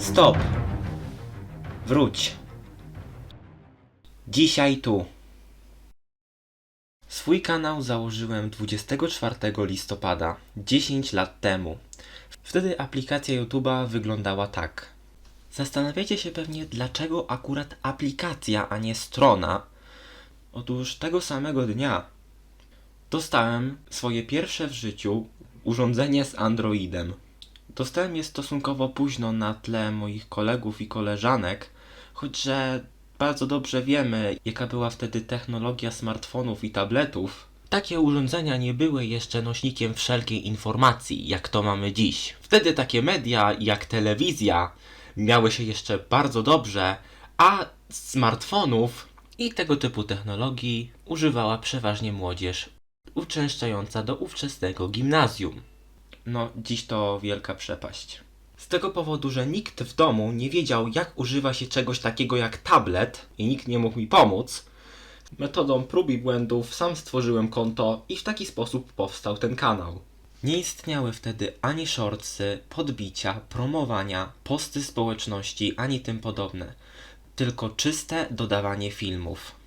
Stop! Wróć. Dzisiaj tu. Swój kanał założyłem 24 listopada, 10 lat temu. Wtedy aplikacja YouTube'a wyglądała tak. Zastanawiacie się pewnie, dlaczego akurat aplikacja, a nie strona. Otóż tego samego dnia dostałem swoje pierwsze w życiu urządzenie z Androidem. Dostałem je stosunkowo późno na tle moich kolegów i koleżanek, choćże bardzo dobrze wiemy, jaka była wtedy technologia smartfonów i tabletów. Takie urządzenia nie były jeszcze nośnikiem wszelkiej informacji, jak to mamy dziś. Wtedy takie media jak telewizja miały się jeszcze bardzo dobrze, a smartfonów i tego typu technologii używała przeważnie młodzież uczęszczająca do ówczesnego gimnazjum. No, dziś to wielka przepaść. Z tego powodu, że nikt w domu nie wiedział, jak używa się czegoś takiego jak tablet i nikt nie mógł mi pomóc, metodą prób i błędów sam stworzyłem konto i w taki sposób powstał ten kanał. Nie istniały wtedy ani shortsy, podbicia, promowania, posty społeczności, ani tym podobne. Tylko czyste dodawanie filmów.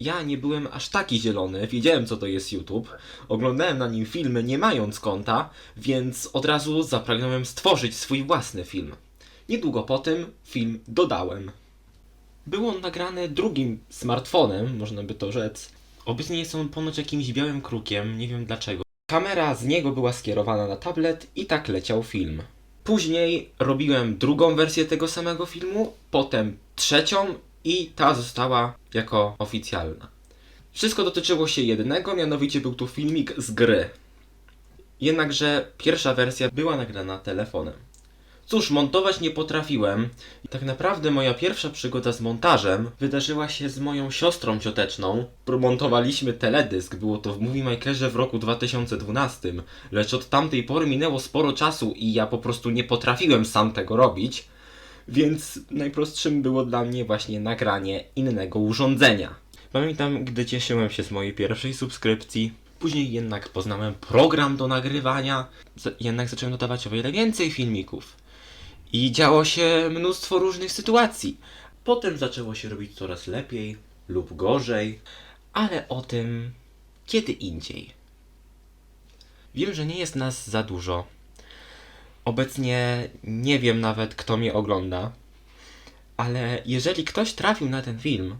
Ja nie byłem aż taki zielony, wiedziałem co to jest YouTube, oglądałem na nim filmy nie mając konta, więc od razu zapragnąłem stworzyć swój własny film. Niedługo po tym film dodałem. Był on nagrany drugim smartfonem, można by to rzec. Obecnie jest on ponoć jakimś białym krukiem, nie wiem dlaczego. Kamera z niego była skierowana na tablet i tak leciał film. Później robiłem drugą wersję tego samego filmu, potem trzecią i ta została jako oficjalna. Wszystko dotyczyło się jednego, mianowicie był to filmik z gry. Jednakże pierwsza wersja była nagrana telefonem. Cóż, montować nie potrafiłem. Tak naprawdę moja pierwsza przygoda z montażem wydarzyła się z moją siostrą cioteczną. Montowaliśmy teledysk, było to w Movie Makerze w roku 2012, lecz od tamtej pory minęło sporo czasu i ja po prostu nie potrafiłem sam tego robić. Więc najprostszym było dla mnie właśnie nagranie innego urządzenia. Pamiętam, gdy cieszyłem się z mojej pierwszej subskrypcji. Później jednak poznałem program do nagrywania, jednak zacząłem dodawać o wiele więcej filmików. I działo się mnóstwo różnych sytuacji. Potem zaczęło się robić coraz lepiej lub gorzej, ale o tym kiedy indziej. Wiem, że nie jest nas za dużo, Obecnie nie wiem nawet, kto mnie ogląda, ale jeżeli ktoś trafił na ten film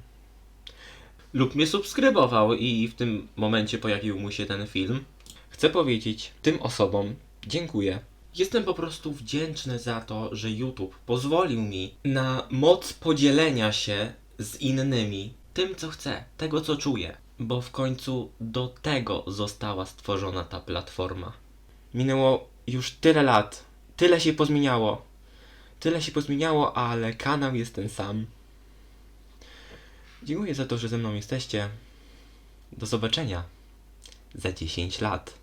lub mnie subskrybował i w tym momencie pojawił mu się ten film, chcę powiedzieć tym osobom dziękuję. Jestem po prostu wdzięczny za to, że YouTube pozwolił mi na moc podzielenia się z innymi tym, co chcę, tego, co czuję, bo w końcu do tego została stworzona ta platforma. Minęło już tyle lat, tyle się pozmieniało. Tyle się pozmieniało, ale kanał jest ten sam. Dziękuję za to, że ze mną jesteście. Do zobaczenia za 10 lat.